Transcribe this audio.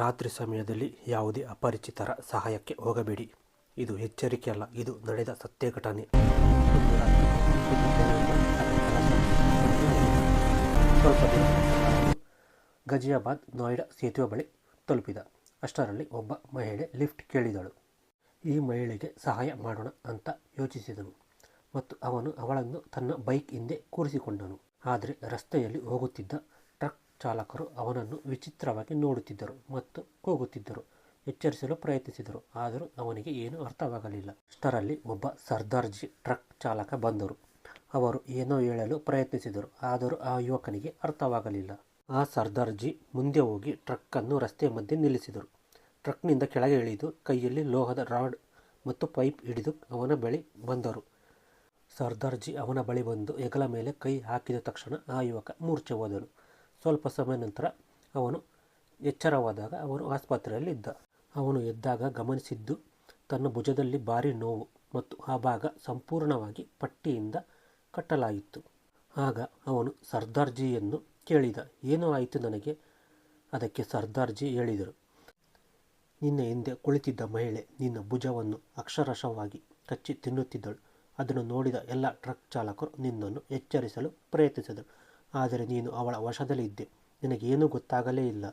ರಾತ್ರಿ ಸಮಯದಲ್ಲಿ ಯಾವುದೇ ಅಪರಿಚಿತರ ಸಹಾಯಕ್ಕೆ ಹೋಗಬೇಡಿ. ಇದು ಎಚ್ಚರಿಕೆಯಲ್ಲ ಇದು ನಡೆದ ಸತ್ಯ ಘಟನೆ ಸ್ವಲ್ಪ ದಿನ ಗಜಿಯಾಬಾದ್ ನೋಯ್ಡಾ ಸೇತುವೆ ಬಳಿ ತಲುಪಿದ. ಅಷ್ಟರಲ್ಲಿ ಒಬ್ಬ ಮಹಿಳೆ ಲಿಫ್ಟ್ ಕೇಳಿದಳು. ಈ ಮಹಿಳೆಗೆ ಸಹಾಯ ಮಾಡೋಣ ಅಂತ ಯೋಚಿಸಿದನು ಮತ್ತು ಅವನು ಅವಳನ್ನು ತನ್ನ ಬೈಕ್ ಹಿಂದೆ ಕೂರಿಸಿಕೊಂಡನು. ಆದರೆ ರಸ್ತೆಯಲ್ಲಿ ಹೋಗುತ್ತಿದ್ದ ಚಾಲಕರು ಅವನನ್ನು ವಿಚಿತ್ರವಾಗಿ ನೋಡುತ್ತಿದ್ದರು ಮತ್ತು ಕೂಗುತ್ತಿದ್ದರು, ಎಚ್ಚರಿಸಲು ಪ್ರಯತ್ನಿಸಿದರು. ಆದರೂ ಅವನಿಗೆ ಏನೂ ಅರ್ಥವಾಗಲಿಲ್ಲ. ಅಷ್ಟರಲ್ಲಿ ಒಬ್ಬ ಸರ್ದಾರ್ಜಿ ಟ್ರಕ್ ಚಾಲಕ ಬಂದರು. ಅವರು ಏನೋ ಹೇಳಲು ಪ್ರಯತ್ನಿಸಿದರು, ಆದರೂ ಆ ಯುವಕನಿಗೆ ಅರ್ಥವಾಗಲಿಲ್ಲ. ಆ ಸರ್ದಾರ್ಜಿ ಮುಂದೆ ಹೋಗಿ ಟ್ರಕ್ಕನ್ನು ರಸ್ತೆ ಮಧ್ಯೆ ನಿಲ್ಲಿಸಿದರು. ಟ್ರಕ್ನಿಂದ ಕೆಳಗೆ ಇಳಿದು ಕೈಯಲ್ಲಿ ಲೋಹದ ರಾಡ್ ಮತ್ತು ಪೈಪ್ ಹಿಡಿದು ಅವನ ಬಳಿ ಬಂದರು. ಸರ್ದಾರ್ಜಿ ಅವನ ಬಳಿ ಬಂದು ಹೆಗಲ ಮೇಲೆ ಕೈ ಹಾಕಿದ ತಕ್ಷಣ ಆ ಯುವಕ ಮೂರ್ಛೆ ಹೋದನು ಸ್ವಲ್ಪ ಸಮಯ ನಂತರ ಅವನು ಎಚ್ಚರವಾದಾಗ ಅವನು ಆಸ್ಪತ್ರೆಯಲ್ಲಿ ಇದ್ದ ಅವನು ಎದ್ದಾಗ ಗಮನಿಸಿದ್ದು ತನ್ನ ಭುಜದಲ್ಲಿ ಭಾರಿ ನೋವು ಮತ್ತು ಆ ಭಾಗ ಸಂಪೂರ್ಣವಾಗಿ ಪಟ್ಟಿಯಿಂದ ಕಟ್ಟಲಾಗಿತ್ತು ಆಗ ಅವನು ಸರ್ದಾರ್ಜಿಯನ್ನು ಕೇಳಿದ, ಏನೋ ಆಯಿತು ನನಗೆ? ಅದಕ್ಕೆ ಸರ್ದಾರ್ಜಿ ಹೇಳಿದರು, ನಿನ್ನ ಹಿಂದೆ ಕುಳಿತಿದ್ದ ಮಹಿಳೆ ನಿನ್ನ ಭುಜವನ್ನು ಅಕ್ಷರಶವಾಗಿ ಕಚ್ಚಿ ತಿನ್ನುತ್ತಿದ್ದಳು. ಅದನ್ನು ನೋಡಿದ ಎಲ್ಲ ಟ್ರಕ್ ಚಾಲಕರು ನಿನ್ನನ್ನು ಎಚ್ಚರಿಸಲು ಪ್ರಯತ್ನಿಸಿದರು. ಆದರೆ ನೀನು ಅವಳ ವಶದಲ್ಲಿದ್ದೆ. ನಿನಗೇನೂ ಗೊತ್ತಾಗಲೇ ಇಲ್ಲ.